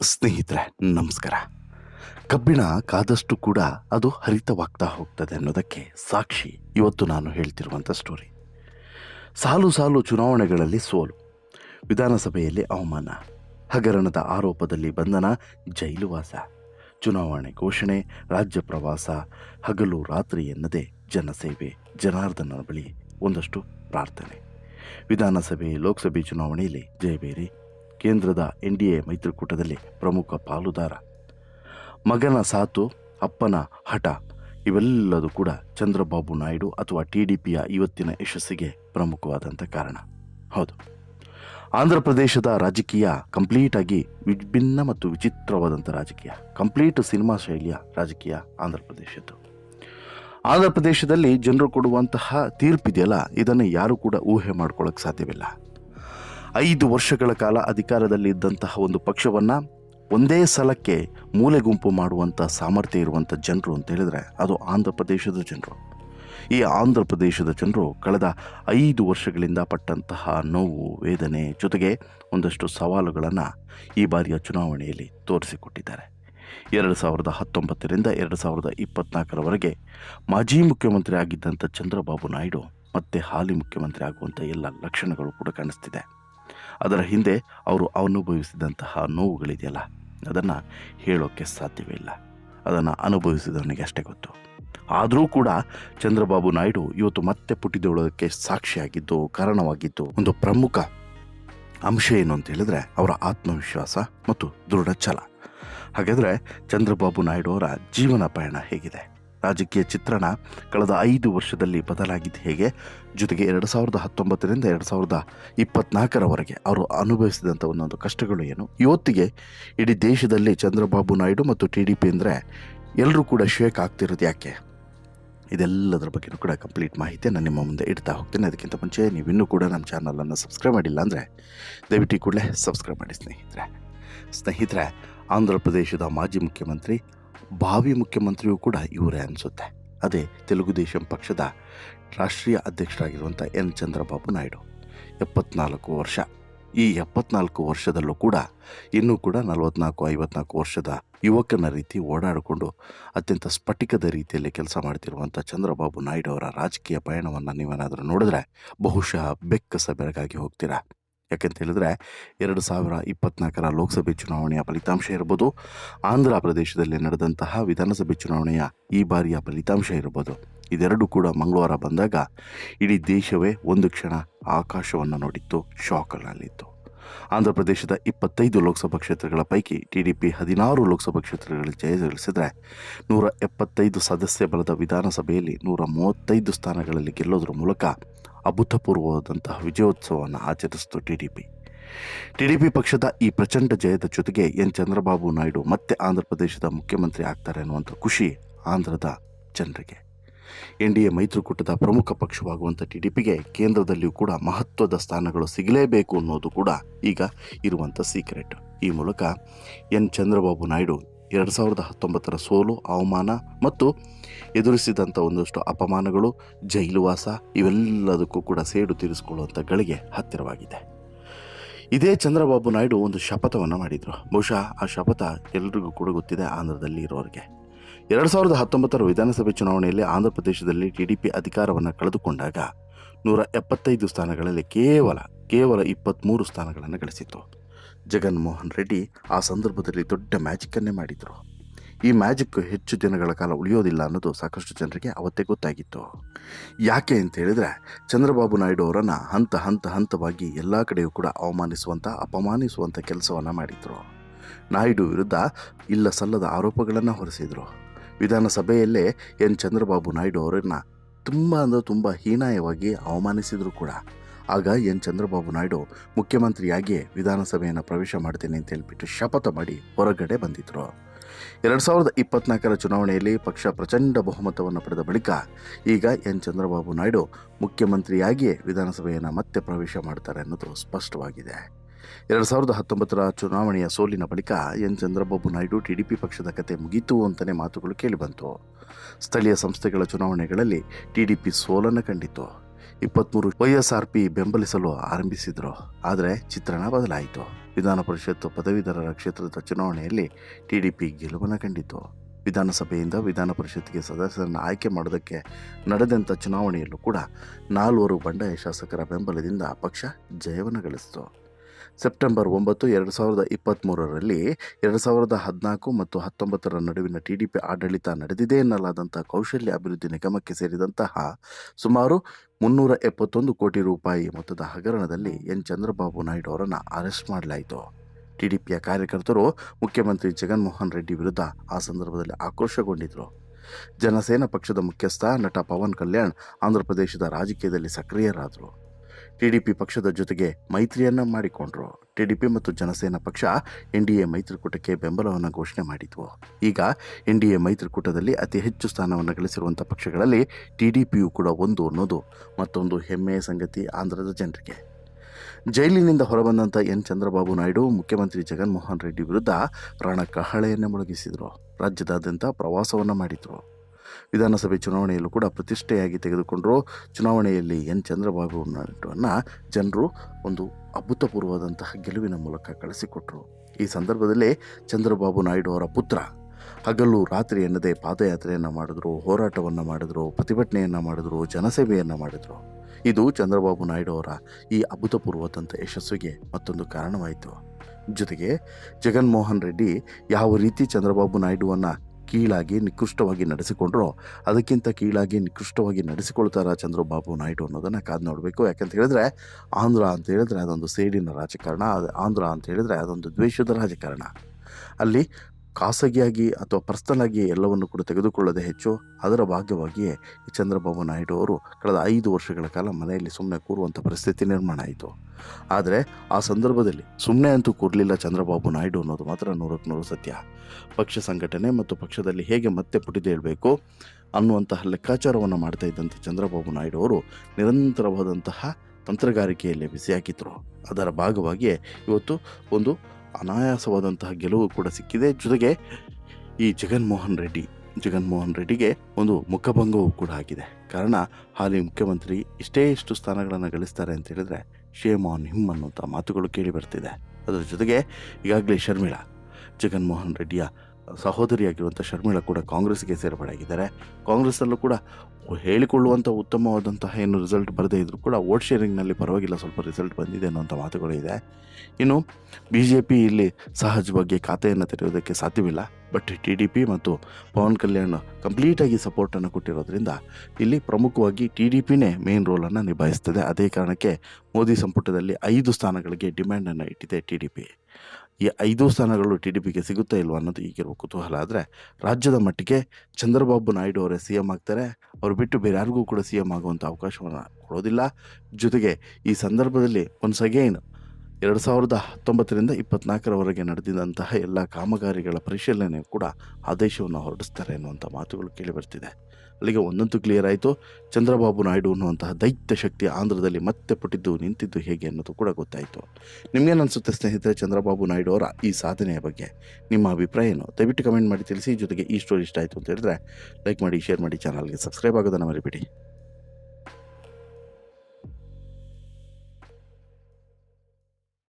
ಸ್ನೇಹಿತರೆ, ನಮಸ್ಕಾರ. ಕಬ್ಬಿಣ ಕಾದಷ್ಟು ಕೂಡ ಅದು ಹರಿತವಾಗ್ತಾ ಹೋಗ್ತದೆ ಅನ್ನೋದಕ್ಕೆ ಸಾಕ್ಷಿ ಇವತ್ತು ನಾನು ಹೇಳ್ತಿರುವಂಥ ಸ್ಟೋರಿ ಸಾಲು ಸಾಲು ಚುನಾವಣೆಗಳಲ್ಲಿ ಸೋಲು, ವಿಧಾನಸಭೆಯಲ್ಲಿ ಅವಮಾನ, ಹಗರಣದ ಆರೋಪದಲ್ಲಿ ಬಂಧನ ಜೈಲುವಾಸ ಚುನಾವಣೆ ಘೋಷಣೆ, ರಾಜ್ಯ ಪ್ರವಾಸ, ಹಗಲು ರಾತ್ರಿ ಎನ್ನದೆ ಜನಸೇವೆ ಜನಾರ್ದನ ಬಳಿ ಒಂದಷ್ಟು ಪ್ರಾರ್ಥನೆ. ವಿಧಾನಸಭೆ, ಲೋಕಸಭೆ ಚುನಾವಣೆಯಲ್ಲಿ ಜಯಬೇರಿ ಕೇಂದ್ರದ ಎನ್ ಡಿ ಎ ಮೈತ್ರಿಕೂಟದಲ್ಲಿ ಪ್ರಮುಖ ಪಾಲುದಾರ. ಮಗನ ಸಾತು, ಅಪ್ಪನ ಹಠ, ಇವೆಲ್ಲದೂ ಕೂಡ ಚಂದ್ರಬಾಬು ನಾಯ್ಡು ಅಥವಾ ಟಿ ಡಿ ಪಿಯ ಇವತ್ತಿನ ಯಶಸ್ಸಿಗೆ ಪ್ರಮುಖವಾದಂಥ ಕಾರಣ. ಹೌದು. ಆಂಧ್ರ ಪ್ರದೇಶದ ರಾಜಕೀಯ ಕಂಪ್ಲೀಟ್ ಆಗಿ ವಿಭಿನ್ನ ಮತ್ತು ವಿಚಿತ್ರವಾದಂಥ ರಾಜಕೀಯ. ಕಂಪ್ಲೀಟ್ ಸಿನಿಮಾ ಶೈಲಿಯ ರಾಜಕೀಯ ಆಂಧ್ರ ಪ್ರದೇಶದ್ದು. ಆಂಧ್ರ ಪ್ರದೇಶದಲ್ಲಿ ಜನರು ಕೊಡುವಂತಹ ತೀರ್ಪಿದೆಯಲ್ಲ, ಇದನ್ನು ಯಾರು ಕೂಡ ಊಹೆ ಮಾಡ್ಕೊಳ್ಳೋಕೆ ಸಾಧ್ಯವಿಲ್ಲ. ಐದು ವರ್ಷಗಳ ಕಾಲ ಅಧಿಕಾರದಲ್ಲಿ ಇದ್ದಂತಹ ಒಂದು ಪಕ್ಷವನ್ನು ಒಂದೇ ಸಲಕ್ಕೆ ಮೂಲೆ ಗುಂಪು ಮಾಡುವಂಥ ಸಾಮರ್ಥ್ಯ ಇರುವಂಥ ಜನರು ಅಂತ ಹೇಳಿದರೆ ಅದು ಆಂಧ್ರ ಪ್ರದೇಶದ ಜನರು. ಈ ಆಂಧ್ರ ಪ್ರದೇಶದ ಜನರು ಕಳೆದ ಐದು ವರ್ಷಗಳಿಂದ ಪಟ್ಟಂತಹ ನೋವು, ವೇದನೆ ಜೊತೆಗೆ ಒಂದಷ್ಟು ಸವಾಲುಗಳನ್ನು ಈ ಬಾರಿಯ ಚುನಾವಣೆಯಲ್ಲಿ ತೋರಿಸಿಕೊಟ್ಟಿದ್ದಾರೆ. ಎರಡು ಸಾವಿರದ ಹತ್ತೊಂಬತ್ತರಿಂದ ಎರಡು ಸಾವಿರದ ಇಪ್ಪತ್ನಾಲ್ಕರವರೆಗೆ ಮಾಜಿ ಮುಖ್ಯಮಂತ್ರಿ ಆಗಿದ್ದಂಥ ಚಂದ್ರಬಾಬು ನಾಯ್ಡು ಮತ್ತೆ ಹಾಲಿ ಮುಖ್ಯಮಂತ್ರಿ ಆಗುವಂಥ ಎಲ್ಲ ಲಕ್ಷಣಗಳು ಕೂಡ ಕಾಣಿಸ್ತಿದೆ. ಅದರ ಹಿಂದೆ ಅವರು ಅನುಭವಿಸಿದಂತಹ ನೋವುಗಳಿದೆಯಲ್ಲ? ಅದನ್ನು ಹೇಳೋಕ್ಕೆ ಸಾಧ್ಯವೇ ಇಲ್ಲ. ಅದನ್ನು ಅನುಭವಿಸಿದವನಿಗೆ ಅಷ್ಟೇ ಗೊತ್ತು. ಆದರೂ ಕೂಡ ಚಂದ್ರಬಾಬು ನಾಯ್ಡು ಇವತ್ತು ಮತ್ತೆ ಪುಟ್ಟಿದೊಳಕ್ಕೆ ಸಾಕ್ಷಿಯಾಗಿದ್ದು, ಕಾರಣವಾಗಿದ್ದು ಒಂದು ಪ್ರಮುಖ ಅಂಶ ಏನು ಅಂತ ಹೇಳಿದ್ರೆ ಅವರ ಆತ್ಮವಿಶ್ವಾಸ ಮತ್ತು ದೃಢ ಛಲ. ಹಾಗಾದರೆ ಚಂದ್ರಬಾಬು ನಾಯ್ಡು ಅವರ ಜೀವನ ಪಯಣ ಹೇಗಿದೆ? ರಾಜಕೀಯ ಚಿತ್ರಣ ಕಳೆದ ಐದು ವರ್ಷದಲ್ಲಿ ಬದಲಾಗಿದ್ದು ಹೇಗೆ? ಜೊತೆಗೆ ಎರಡು ಸಾವಿರದ ಹತ್ತೊಂಬತ್ತರಿಂದ ಎರಡು ಸಾವಿರದ ಇಪ್ಪತ್ನಾಲ್ಕರವರೆಗೆ ಅವರು ಅನುಭವಿಸಿದಂಥ ಒಂದೊಂದು ಕಷ್ಟಗಳು ಏನು? ಇವತ್ತಿಗೆ ಇಡೀ ದೇಶದಲ್ಲಿ ಚಂದ್ರಬಾಬು ನಾಯ್ಡು ಮತ್ತು ಟಿ ಡಿ ಪಿ ಅಂದರೆ ಎಲ್ಲರೂ ಕೂಡ ಶೇಕ್ ಆಗ್ತಿರೋದು ಯಾಕೆ? ಇದೆಲ್ಲದರ ಬಗ್ಗೆನೂ ಕೂಡ ಕಂಪ್ಲೀಟ್ ಮಾಹಿತಿಯನ್ನು ನಿಮ್ಮ ಮುಂದೆ ಇಡ್ತಾ ಹೋಗ್ತೇನೆ. ಅದಕ್ಕಿಂತ ಮುಂಚೆ ನೀವು ಇನ್ನೂ ಕೂಡ ನಮ್ಮ ಚಾನಲನ್ನು ಸಬ್ಸ್ಕ್ರೈಬ್ ಮಾಡಿಲ್ಲ ಅಂದರೆ ದಯವಿಟ್ಟು ಕೂಡಲೇ ಸಬ್ಸ್ಕ್ರೈಬ್ ಮಾಡಿ ಸ್ನೇಹಿತರೆ ಸ್ನೇಹಿತರೆ, ಆಂಧ್ರ ಪ್ರದೇಶದ ಮಾಜಿ ಮುಖ್ಯಮಂತ್ರಿ ಭಾವಿ ಮುಖ್ಯಮಂತ್ರಿಯೂ ಕೂಡ ಇವರೇ ಅನಿಸುತ್ತೆ. ಅದೇ ತೆಲುಗು ದೇಶಂ ಪಕ್ಷದ ರಾಷ್ಟ್ರೀಯ ಅಧ್ಯಕ್ಷರಾಗಿರುವಂಥ ಎನ್ ಚಂದ್ರಬಾಬು ನಾಯ್ಡು. ಎಪ್ಪತ್ನಾಲ್ಕು ವರ್ಷ. ಈ ಎಪ್ಪತ್ನಾಲ್ಕು ವರ್ಷದಲ್ಲೂ ಕೂಡ ಇನ್ನೂ ಕೂಡ ನಲವತ್ನಾಲ್ಕು, ಐವತ್ನಾಲ್ಕು ವರ್ಷದ ಯುವಕನ ರೀತಿ ಓಡಾಡಿಕೊಂಡು ಅತ್ಯಂತ ಸ್ಫಟಿಕದ ರೀತಿಯಲ್ಲಿ ಕೆಲಸ ಮಾಡ್ತಿರುವಂಥ ಚಂದ್ರಬಾಬು ನಾಯ್ಡು ಅವರ ರಾಜಕೀಯ ಪಯಣವನ್ನು ನೀವೇನಾದರೂ ನೋಡಿದ್ರೆ ಬಹುಶಃ ಬೆಕ್ಕಸ ಬೆರಗಾಗಿ ಹೋಗ್ತೀರಾ. ಯಾಕಂತ ಹೇಳಿದ್ರೆ ಎರಡು ಸಾವಿರ ಇಪ್ಪತ್ನಾಲ್ಕರ ಲೋಕಸಭೆ ಚುನಾವಣೆಯ ಫಲಿತಾಂಶ ಇರ್ಬೋದು. ಆಂಧ್ರ ಪ್ರದೇಶದಲ್ಲಿ ನಡೆದಂತಹ ವಿಧಾನಸಭೆ ಚುನಾವಣೆಯ ಈ ಬಾರಿಯ ಫಲಿತಾಂಶ ಇರ್ಬೋದು. ಇದೆರಡು ಕೂಡ ಮಂಗಳವಾರ ಬಂದಾಗ ಇಡೀ ದೇಶವೇ ಒಂದು ಕ್ಷಣ ಆಕಾಶವನ್ನು ನೋಡಿತ್ತು ಶಾಕಲ್ನಲ್ಲಿತ್ತು ಆಂಧ್ರ ಪ್ರದೇಶದ ಇಪ್ಪತ್ತೈದು ಲೋಕಸಭಾ ಕ್ಷೇತ್ರಗಳ ಪೈಕಿ ಟಿ ಡಿ ಪಿ ಹದಿನಾರು ಲೋಕಸಭಾ ಕ್ಷೇತ್ರಗಳಲ್ಲಿ ಜಯಗಳಿಸಿದರೆ ನೂರ ಎಪ್ಪತ್ತೈದು ಸದಸ್ಯ ಬಲದ ವಿಧಾನಸಭೆಯಲ್ಲಿ ನೂರ ಮೂವತ್ತೈದು ಸ್ಥಾನಗಳಲ್ಲಿ ಗೆಲ್ಲೋದ್ರ ಮೂಲಕ ಅಭೂತಪೂರ್ವವಾದಂತಹ ವಿಜಯೋತ್ಸವವನ್ನು ಆಚರಿಸಿತು T D P. T D P ಪಕ್ಷದ ಈ ಪ್ರಚಂಡ ಜಯದ ಜೊತೆಗೆ ಎನ್ ಚಂದ್ರಬಾಬು ನಾಯ್ಡು ಮತ್ತೆ ಆಂಧ್ರ ಪ್ರದೇಶದ ಮುಖ್ಯಮಂತ್ರಿ ಆಗ್ತಾರೆ ಅನ್ನುವಂಥ ಖುಷಿ ಆಂಧ್ರದ ಜನರಿಗೆ. ಎನ್ ಡಿ ಎ ಮೈತ್ರಿಕೂಟದ ಪ್ರಮುಖ ಪಕ್ಷವಾಗುವಂಥ ಟಿ ಡಿ ಪಿಗೆ ಕೇಂದ್ರದಲ್ಲಿಯೂ ಕೂಡ ಮಹತ್ವದ ಸ್ಥಾನಗಳು ಸಿಗಲೇಬೇಕು ಅನ್ನೋದು ಕೂಡ ಈಗ ಇರುವಂಥ ಸೀಕ್ರೆಟ್ ಈ ಮೂಲಕ ಎನ್ ಚಂದ್ರಬಾಬು ನಾಯ್ಡು ಎರಡು ಸಾವಿರದ ಹತ್ತೊಂಬತ್ತರ ಸೋಲು, ಅವಮಾನ ಮತ್ತು ಎದುರಿಸಿದಂಥ ಒಂದಷ್ಟು ಅಪಮಾನಗಳು ಜೈಲುವಾಸ ಇವೆಲ್ಲದಕ್ಕೂ ಕೂಡ ಸೇಡು ತೀರಿಸಿಕೊಳ್ಳುವಂಥ ಗಳಿಗೆ ಹತ್ತಿರವಾಗಿದೆ. ಇದೇ ಚಂದ್ರಬಾಬು ನಾಯ್ಡು ಒಂದು ಶಪಥವನ್ನು ಮಾಡಿದರು. ಬಹುಶಃ ಆ ಶಪಥ ಎಲ್ರಿಗೂ ಕೂಡ ಗೊತ್ತಿದೆ ಆಂಧ್ರದಲ್ಲಿ ಇರೋರಿಗೆ. ಎರಡು ಸಾವಿರದ ಹತ್ತೊಂಬತ್ತರ ವಿಧಾನಸಭೆ ಚುನಾವಣೆಯಲ್ಲಿ ಆಂಧ್ರ ಪ್ರದೇಶದಲ್ಲಿ ಟಿ ಡಿ ಪಿ ಅಧಿಕಾರವನ್ನು ಕಳೆದುಕೊಂಡಾಗ ನೂರ ಎಪ್ಪತ್ತೈದು ಸ್ಥಾನಗಳಲ್ಲಿ ಕೇವಲ ಕೇವಲ ಇಪ್ಪತ್ತ್ಮೂರು ಸ್ಥಾನಗಳನ್ನು ಗಳಿಸಿತ್ತು. ಜಗನ್ಮೋಹನ್ ರೆಡ್ಡಿ ಆ ಸಂದರ್ಭದಲ್ಲಿ ದೊಡ್ಡ ಮ್ಯಾಜಿಕ್ಕನ್ನೇ ಮಾಡಿದರು. ಈ ಮ್ಯಾಜಿಕ್ ಹೆಚ್ಚು ದಿನಗಳ ಕಾಲ ಉಳಿಯೋದಿಲ್ಲ ಅನ್ನೋದು ಸಾಕಷ್ಟು ಜನರಿಗೆ ಅವತ್ತೇ ಗೊತ್ತಾಗಿತ್ತು. ಯಾಕೆ ಅಂತ ಹೇಳಿದ್ರೆ, ಚಂದ್ರಬಾಬು ನಾಯ್ಡು ಅವರನ್ನು ಹಂತ ಹಂತ ಹಂತವಾಗಿ ಎಲ್ಲ ಕಡೆಯೂ ಕೂಡ ಅವಮಾನಿಸುವಂಥ ಅಪಮಾನಿಸುವಂಥ ಕೆಲಸವನ್ನು ಮಾಡಿದರು. ನಾಯ್ಡು ವಿರುದ್ಧ ಇಲ್ಲ ಸಲ್ಲದ ಆರೋಪಗಳನ್ನು ಹೊರಿಸಿದರು. ವಿಧಾನಸಭೆಯಲ್ಲೇ ಎನ್. ಚಂದ್ರಬಾಬು ನಾಯ್ಡು ಅವರನ್ನು ತುಂಬ ಅಂದರೆ ತುಂಬ ಹೀನಾಯವಾಗಿ ಅವಮಾನಿಸಿದರು ಕೂಡ. ಆಗ ಎನ್ ಚಂದ್ರಬಾಬು ನಾಯ್ಡು ಮುಖ್ಯಮಂತ್ರಿಯಾಗಿಯೇ ವಿಧಾನಸಭೆಯನ್ನು ಪ್ರವೇಶ ಮಾಡ್ತೇನೆ ಅಂತ ಹೇಳ್ಬಿಟ್ಟು ಶಪಥ ಮಾಡಿ ಹೊರಗಡೆ ಬಂದಿದ್ದರು ಎರಡು ಸಾವಿರದ ಇಪ್ಪತ್ನಾಲ್ಕರ ಚುನಾವಣೆಯಲ್ಲಿ ಪಕ್ಷ ಪ್ರಚಂಡ ಬಹುಮತವನ್ನು ಪಡೆದ ಬಳಿಕ ಈಗ ಎನ್ ಚಂದ್ರಬಾಬು ನಾಯ್ಡು ಮುಖ್ಯಮಂತ್ರಿಯಾಗಿಯೇ ವಿಧಾನಸಭೆಯನ್ನು ಮತ್ತೆ ಪ್ರವೇಶ ಮಾಡ್ತಾರೆ ಅನ್ನೋದು ಸ್ಪಷ್ಟವಾಗಿದೆ. ಎರಡು ಸಾವಿರದ ಹತ್ತೊಂಬತ್ತರ ಚುನಾವಣೆಯ ಸೋಲಿನ ಬಳಿಕ N Chandrababu Naidu T D P ಪಕ್ಷದ ಕತೆ ಮುಗೀತು ಅಂತಲೇ ಮಾತುಗಳು ಕೇಳಿಬಂತು ಸ್ಥಳೀಯ ಸಂಸ್ಥೆಗಳ ಚುನಾವಣೆಗಳಲ್ಲಿ ಟಿಡಿಪಿ ಸೋಲನ್ನು ಕಂಡಿತು. ಇಪ್ಪತ್ತ್ಮೂರು ವೈ ಎಸ್ ಆರ್ ಪಿ ಬೆಂಬಲಿಸಲು ಆರಂಭಿಸಿದರು. ಆದರೆ ಚಿತ್ರಣ ಬದಲಾಯಿತು. ವಿಧಾನ ಪರಿಷತ್ ಪದವೀಧರರ ಕ್ಷೇತ್ರದ ಚುನಾವಣೆಯಲ್ಲಿ ಟಿಡಿಪಿ ಗೆಲುವನ್ನು ಕಂಡಿತು ವಿಧಾನಸಭೆಯಿಂದ ವಿಧಾನ ಪರಿಷತ್ಗೆ ಸದಸ್ಯರನ್ನು ಆಯ್ಕೆ ಮಾಡೋದಕ್ಕೆ ನಡೆದಂಥ ಚುನಾವಣೆಯಲ್ಲೂ ಕೂಡ ನಾಲ್ವರು ಬಂಡಾಯ ಶಾಸಕರ ಬೆಂಬಲದಿಂದ ಪಕ್ಷ ಜಯವನ್ನು ಗಳಿಸಿತು. ಸೆಪ್ಟೆಂಬರ್ ಒಂಬತ್ತು, ಎರಡು ಸಾವಿರದ ಇಪ್ಪತ್ತ್ಮೂರರಲ್ಲಿ ಎರಡು ಸಾವಿರದ ಹದಿನಾಲ್ಕು ಮತ್ತು ಹತ್ತೊಂಬತ್ತರ ನಡುವಿನ ಟಿ ಡಿ ಪಿ ಆಡಳಿತ ನಡೆದಿದೆ ಎನ್ನಲಾದಂಥ ಕೌಶಲ್ಯ ಅಭಿವೃದ್ಧಿ ನಿಗಮಕ್ಕೆ ಸೇರಿದಂತಹ ಸುಮಾರು ಮುನ್ನೂರ ಎಪ್ಪತ್ತೊಂದು ಕೋಟಿ ರೂಪಾಯಿ ಮೊತ್ತದ ಹಗರಣದಲ್ಲಿ ಎನ್. ಚಂದ್ರಬಾಬು ನಾಯ್ಡು ಅವರನ್ನು ಅರೆಸ್ಟ್ ಮಾಡಲಾಯಿತು. ಟಿ ಡಿ ಪಿಯ ಕಾರ್ಯಕರ್ತರು ಮುಖ್ಯಮಂತ್ರಿ ಜಗನ್ಮೋಹನ್ ರೆಡ್ಡಿ ವಿರುದ್ಧ ಆ ಸಂದರ್ಭದಲ್ಲಿ ಆಕ್ರೋಶಗೊಂಡಿದ್ದರು ಜನಸೇನಾ ಪಕ್ಷದ ಮುಖ್ಯಸ್ಥ ನಟ ಪವನ್ ಕಲ್ಯಾಣ್ ಆಂಧ್ರಪ್ರದೇಶದ ರಾಜಕೀಯದಲ್ಲಿ ಸಕ್ರಿಯರಾದರು. ಟಿಡಿಪಿ ಪಕ್ಷದ ಜೊತೆಗೆ ಮೈತ್ರಿಯನ್ನ ಮಾಡಿಕೊಂಡ್ರು. ಟಿಡಿಪಿ ಮತ್ತು ಜನಸೇನಾ ಪಕ್ಷ ಎನ್ ಡಿ ಎ ಮೈತ್ರಿಕೂಟಕ್ಕೆ ಬೆಂಬಲವನ್ನು ಘೋಷಣೆ ಮಾಡಿದ್ವು. ಈಗ ಎನ್ ಡಿ ಮೈತ್ರಿಕೂಟದಲ್ಲಿ ಅತಿ ಹೆಚ್ಚು ಸ್ಥಾನವನ್ನು ಗಳಿಸಿರುವಂಥ ಪಕ್ಷಗಳಲ್ಲಿ ಟಿಡಿಪಿಯು ಕೂಡ ಒಂದು ಅನ್ನೋದು ಮತ್ತೊಂದು ಹೆಮ್ಮೆಯ ಸಂಗತಿ ಆಂಧ್ರದ ಜನರಿಗೆ. ಜೈಲಿನಿಂದ ಹೊರಬಂದಂಥ ಎನ್ ಚಂದ್ರಬಾಬು ನಾಯ್ಡು, ಮುಖ್ಯಮಂತ್ರಿ ಜಗನ್ಮೋಹನ್ ರೆಡ್ಡಿ ವಿರುದ್ಧ ರಣಕಹಳೆಯನ್ನೇ ಮೊಳಗಿಸಿದರು. ರಾಜ್ಯದಾದ್ಯಂತ ಪ್ರವಾಸವನ್ನು ಮಾಡಿದರು. ವಿಧಾನಸಭೆ ಚುನಾವಣೆಯಲ್ಲೂ ಕೂಡ ಪ್ರತಿಷ್ಠೆಯಾಗಿ ತೆಗೆದುಕೊಂಡರು. ಚುನಾವಣೆಯಲ್ಲಿ ಎನ್. ಚಂದ್ರಬಾಬು ನಾಯ್ಡುವನ್ನು ಜನರು ಒಂದು ಅಭೂತಪೂರ್ವವಾದಂತಹ ಗೆಲುವಿನ ಮೂಲಕ ಕಳಿಸಿಕೊಟ್ರು. ಈ ಸಂದರ್ಭದಲ್ಲಿ ಚಂದ್ರಬಾಬು ನಾಯ್ಡು ಅವರ ಪುತ್ರ ಹಗಲು ರಾತ್ರಿ ಎನ್ನದೇ ಪಾದಯಾತ್ರೆಯನ್ನು ಮಾಡಿದ್ರು, ಹೋರಾಟವನ್ನು ಮಾಡಿದ್ರು, ಪ್ರತಿಭಟನೆಯನ್ನು ಮಾಡಿದ್ರು, ಜನಸೇವೆಯನ್ನು ಮಾಡಿದರು. ಇದು ಚಂದ್ರಬಾಬು ನಾಯ್ಡು ಅವರ ಈ ಅಭೂತಪೂರ್ವದಂಥ ಯಶಸ್ಸಿಗೆ ಮತ್ತೊಂದು ಕಾರಣವಾಯಿತು. ಜೊತೆಗೆ ಜಗನ್ಮೋಹನ್ ರೆಡ್ಡಿ ಯಾವ ರೀತಿ ಚಂದ್ರಬಾಬು ನಾಯ್ಡುವನ್ನು ಕೀಳಾಗಿ ನಿಕೃಷ್ಟವಾಗಿ ನಡೆಸಿಕೊಂಡ್ರೋ, ಅದಕ್ಕಿಂತ ಕೀಳಾಗಿ ನಿಕೃಷ್ಟವಾಗಿ ನಡೆಸಿಕೊಳ್ತಾರ ಚಂದ್ರಬಾಬು ನಾಯ್ಡು ಅನ್ನೋದನ್ನು ಕಾದು ನೋಡಬೇಕು. ಯಾಕಂತ ಹೇಳಿದ್ರೆ, ಆಂಧ್ರ ಅಂತ ಹೇಳಿದ್ರೆ ಅದೊಂದು ಸೇಡಿನ ರಾಜಕಾರಣ ಆಂಧ್ರ ಅಂತ ಹೇಳಿದ್ರೆ ಅದೊಂದು ದ್ವೇಷದ ರಾಜಕಾರಣ. ಅಲ್ಲಿ ಖಾಸಗಿಯಾಗಿ ಅಥವಾ ಪರ್ಸನಲ್ ಆಗಿ ಎಲ್ಲವನ್ನು ಕೂಡ ತೆಗೆದುಕೊಳ್ಳದೆ ಹೆಚ್ಚು, ಅದರ ಭಾಗ್ಯವಾಗಿಯೇ ಈ ಚಂದ್ರಬಾಬು ನಾಯ್ಡು ಅವರು ಕಳೆದ ಐದು ವರ್ಷಗಳ ಕಾಲ ಮನೆಯಲ್ಲಿ ಸುಮ್ಮನೆ ಕೂರುವಂಥ ಪರಿಸ್ಥಿತಿ ನಿರ್ಮಾಣ ಆಯಿತು. ಆದರೆ ಆ ಸಂದರ್ಭದಲ್ಲಿ ಸುಮ್ಮನೆ ಅಂತೂ ಕೂರಲಿಲ್ಲ ಚಂದ್ರಬಾಬು ನಾಯ್ಡು ಅನ್ನೋದು ಮಾತ್ರ ನೂರಕ್ಕೆ ನೂರು ಸತ್ಯ. ಪಕ್ಷ ಸಂಘಟನೆ ಮತ್ತು ಪಕ್ಷದಲ್ಲಿ ಹೇಗೆ ಮತ್ತೆ ಪುಟಿದೇಳಬೇಕು ಅನ್ನುವಂತಹ ಲೆಕ್ಕಾಚಾರವನ್ನು ಮಾಡ್ತಾ ಇದ್ದಂಥ ಚಂದ್ರಬಾಬು ನಾಯ್ಡು ಅವರು ನಿರಂತರವಾದಂತಹ ತಂತ್ರಗಾರಿಕೆಯಲ್ಲಿ ಬಿಸಿಯಾಗಿದ್ದರು ಅದರ ಭಾಗವಾಗಿಯೇ ಇವತ್ತು ಒಂದು ಅನಾಯಾಸವಾದಂತಹ ಗೆಲುವು ಕೂಡ ಸಿಕ್ಕಿದೆ. ಜೊತೆಗೆ ಈ ಜಗನ್ಮೋಹನ್ ರೆಡ್ಡಿ, ಜಗನ್ಮೋಹನ್ ರೆಡ್ಡಿಗೆ ಒಂದು ಮುಖಭಂಗವೂ ಕೂಡ ಆಗಿದೆ. ಕಾರಣ, ಹಾಲಿ ಮುಖ್ಯಮಂತ್ರಿ ಇಷ್ಟೇ ಇಷ್ಟು ಸ್ಥಾನಗಳನ್ನು ಗಳಿಸ್ತಾರೆ ಅಂತ ಹೇಳಿದ್ರೆ ಶೇಮ್ ಆನ್ ಹಿಮ್ ಅನ್ನುವಂಥ ಮಾತುಗಳು ಕೇಳಿ ಬರ್ತಿದೆ. ಅದರ ಜೊತೆಗೆ ಈಗಾಗಲೇ ಶರ್ಮಿಳಾ, ಜಗನ್ಮೋಹನ್ ರೆಡ್ಡಿಯ ಸಹೋದರಿಯಾಗಿರುವಂಥ ಶರ್ಮಿಳಾ ಕೂಡ ಕಾಂಗ್ರೆಸ್ಗೆ ಸೇರ್ಪಡೆಯಾಗಿದ್ದಾರೆ. ಕಾಂಗ್ರೆಸ್ಸಲ್ಲೂ ಕೂಡ ಹೇಳಿಕೊಳ್ಳುವಂಥ ಉತ್ತಮವಾದಂತಹ ಏನು ರಿಸಲ್ಟ್ ಬರದೇ ಇದ್ದರೂ ಕೂಡ ವೋಟ್ ಶೇರಿಂಗ್ನಲ್ಲಿ ಪರವಾಗಿಲ್ಲ, ಸ್ವಲ್ಪ ರಿಸಲ್ಟ್ ಬಂದಿದೆ ಅನ್ನೋಂಥ ಮಾತುಗಳು ಇದೆ. ಇನ್ನು ಬಿ ಜೆ ಪಿ ಇಲ್ಲಿ ಸಹಜವಾಗಿ ಖಾತೆಯನ್ನು ತೆರೆಯೋದಕ್ಕೆ ಸಾಧ್ಯವಿಲ್ಲ. ಬಟ್ ಟಿ ಡಿ ಪಿ ಮತ್ತು ಪವನ್ ಕಲ್ಯಾಣ್ ಕಂಪ್ಲೀಟಾಗಿ ಸಪೋರ್ಟನ್ನು ಕೊಟ್ಟಿರೋದ್ರಿಂದ ಇಲ್ಲಿ ಪ್ರಮುಖವಾಗಿ ಟಿ ಡಿ ಪಿನೇ ಮೇನ್ ರೋಲನ್ನು ನಿಭಾಯಿಸ್ತದೆ. ಅದೇ ಕಾರಣಕ್ಕೆ ಮೋದಿ ಸಂಪುಟದಲ್ಲಿ ಐದು ಸ್ಥಾನಗಳಿಗೆ ಡಿಮ್ಯಾಂಡನ್ನು ಇಟ್ಟಿದೆ ಟಿ ಡಿ ಪಿ ಈ ಐದು ಸ್ಥಾನಗಳು ಟಿ ಡಿ ಪಿಗೆ ಸಿಗುತ್ತಾ ಇಲ್ವಾ ಅನ್ನೋದು ಈಗಿರುವ ಕುತೂಹಲ. ಆದರೆ ರಾಜ್ಯದ ಮಟ್ಟಿಗೆ ಚಂದ್ರಬಾಬು ನಾಯ್ಡು ಅವರೇ ಸಿ ಎಂ ಆಗ್ತಾರೆ. ಅವರು ಬಿಟ್ಟು ಬೇರೆ ಯಾರಿಗೂ ಕೂಡ ಸಿ ಎಂ ಆಗುವಂಥ ಅವಕಾಶವನ್ನು ಕೊಡೋದಿಲ್ಲ. ಜೊತೆಗೆ ಈ ಸಂದರ್ಭದಲ್ಲಿ ಒಂದು ಸಗೇನು ಎರಡು ಸಾವಿರದ ಹತ್ತೊಂಬತ್ತರಿಂದ ಇಪ್ಪತ್ನಾಲ್ಕರವರೆಗೆ ನಡೆದಿದ್ದಂತಹ ಎಲ್ಲ ಕಾಮಗಾರಿಗಳ ಪರಿಶೀಲನೆ ಕೂಡ ಆದೇಶವನ್ನು ಹೊರಡಿಸ್ತಾರೆ ಅನ್ನುವಂಥ ಮಾತುಗಳು ಕೇಳಿಬರ್ತಿದೆ ಅಲ್ಲಿಗೆ ಒಂದಂತೂ ಕ್ಲಿಯರ್ ಆಯಿತು. ಚಂದ್ರಬಾಬು ನಾಯ್ಡು ಅನ್ನುವಂತಹ ದೈತ್ಯ ಶಕ್ತಿ ಆಂಧ್ರದಲ್ಲಿ ಮತ್ತೆ ಪುಟ್ಟಿದ್ದು ನಿಂತಿದ್ದು ಹೇಗೆ ಅನ್ನೋದು ಕೂಡ ಗೊತ್ತಾಯಿತು. ನಿಮಗೇನು ಅನಿಸುತ್ತೆ ಸ್ನೇಹಿತರೆ ಚಂದ್ರಬಾಬು ನಾಯ್ಡು ಅವರ ಈ ಸಾಧನೆಯ ಬಗ್ಗೆ? ನಿಮ್ಮ ಅಭಿಪ್ರಾಯ ಏನು? ದಯವಿಟ್ಟು ಕಮೆಂಟ್ ಮಾಡಿ ತಿಳಿಸಿ, ಜೊತೆಗೆ ಈ ಸ್ಟೋರಿ ಇಷ್ಟ ಆಯಿತು ಅಂತ ಹೇಳಿದ್ರೆ ಲೈಕ್ ಮಾಡಿ ಶೇರ್ ಮಾಡಿ ಚಾನಲ್ಗೆ ಸಬ್ಸ್ಕ್ರೈಬ್ ಆಗೋದನ್ನು ಮರಿಬೇಡಿ.